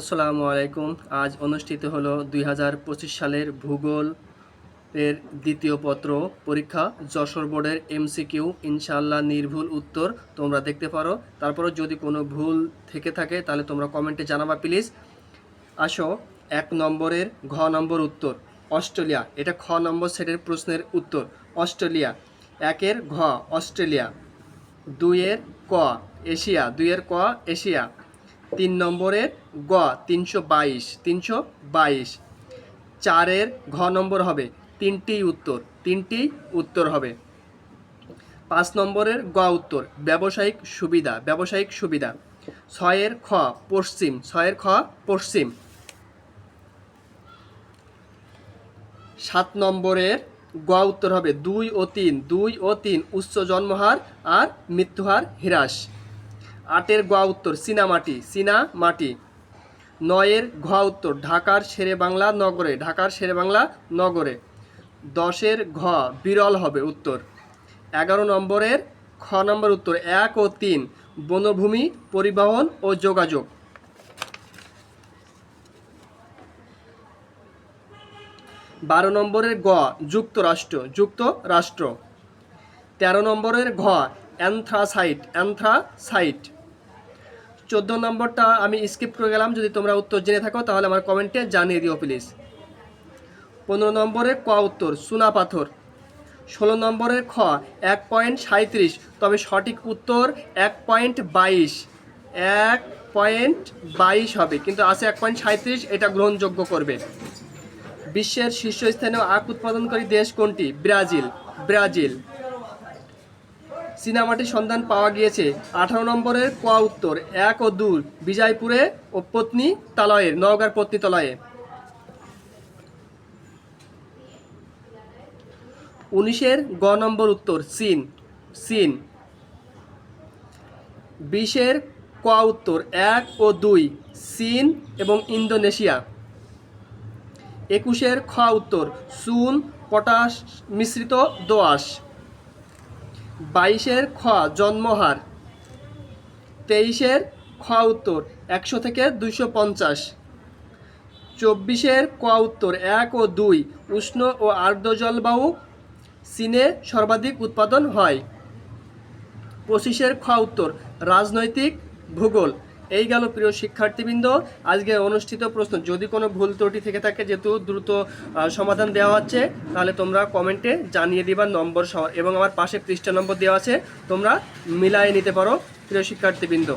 আসসালামু আলাইকুম। আজ অনুষ্ঠিত হলো দুই হাজার পঁচিশ সালের ভূগোল এর দ্বিতীয় পত্র পরীক্ষা। যশোর বোর্ডের এমসিকিউ ইনশাল্লাহ নির্ভুল উত্তর তোমরা দেখতে পারো। তারপরে যদি কোনো ভুল থেকে থাকে, তাহলে তোমরা কমেন্টে জানাবা প্লিজ। আসো, এক নম্বরের ঘ নম্বর উত্তর, অস্ট্রেলিয়া। এটা খ নম্বর সেটের প্রশ্নের উত্তর, অস্ট্রেলিয়া। একের ঘ, অস্ট্রেলিয়া। দুইয়ের ক, এশিয়া। দুইয়ের ক, এশিয়া। তিন নম্বরের গ, তিনশো বাইশ তিনশো বাইশ। চারের ঘ নম্বর হবে, তিনটি উত্তর তিনটি উত্তর হবে। পাঁচ নম্বরের গ উত্তর, ব্যবসায়িক সুবিধা ব্যবসায়িক সুবিধা। ছয়ের খ, পশ্চিম, ছয়ের খ, পশ্চিম। সাত নম্বরের গ উত্তর হবে, দুই ও তিন, দুই ও তিন, উচ্চ জন্মহার আর মৃত্যুহার হ্রাস। আটের গোয়া উত্তর চীনামাটি চীনা মাটি। নয়ের ঘ উত্তর, ঢাকার শেরে বাংলা নগরে, ঢাকার শেরে বাংলা নগরে। দশের ঘ বিরল হবে উত্তর। এগারো নম্বরের খ নম্বর উত্তর, এক ও তিন, বনভূমি, পরিবহন ও যোগাযোগ। বারো নম্বরের গ যুক্তরাষ্ট্র যুক্তরাষ্ট্র। তেরো নম্বরের ঘ অ্যান্থ্রাসাইট অ্যান্থ্রাসাইট। চোদ্দ নম্বরটা আমি স্কিপ করে গেলাম, যদি তোমরা উত্তর জেনে থাকো, তাহলে আমার কমেন্টে জানিয়ে দিও প্লিজ পনেরো নম্বরের ক উত্তর? চুনা পাথর। ষোলো নম্বরের খ, এক পয়েন্ট সাঁত্রিশ তবে সঠিক উত্তর এক পয়েন্ট বাইশ। এক পয়েন্ট বাইশ হবে, কিন্তু আছে এক পয়েন্ট সাঁত্রিশ এটা গ্রহণযোগ্য করবে। বিশ্বের শীর্ষস্থানীয় আখ উৎপাদনকারী দেশ কোনটি? ব্রাজিল। ব্রাজিল। চীনামাটির সন্ধান পাওয়া গিয়েছে। আঠারো নম্বরের ক উত্তর, এক ও দূর বিজয়পুরে ও পত্নী তালয়ের নওগাঁর পত্নী তলয়ে। উনিশের গ নম্বর উত্তর চীন চীন বিশের ক উত্তর, এক ও দুই চীন এবং ইন্দোনেশিয়া। একুশের খ উত্তর চুন পটাশ, মিশ্রিত দোআঁশ। বাইশের খ জন্মহার, তেইশের খ উত্তর, একশো থেকে দুইশো পঞ্চাশ। চব্বিশের ক উত্তর, এক ও দুই, উষ্ণ ও আর্দ্র জলবায়ু চীনে সর্বাধিক উৎপাদন হয়। পঁচিশের খ উত্তর, রাজনৈতিক ভূগোল এই গেল প্রিয় শিক্ষার্থীবৃন্দ। আজকে অনুষ্ঠিত প্রশ্ন, যদি কোনো ভুল ত্রুটি থেকে থাকে যেহেতু দ্রুত সমাধান দেওয়া হচ্ছে, তাহলে তোমরা কমেন্টে জানিয়ে দিবা নম্বর সহ এবং আমার পাশে পৃষ্ঠা নম্বর দেওয়া আছে, তোমরা মিলায়ে নিতে পারো, প্রিয় শিক্ষার্থীবৃন্দ।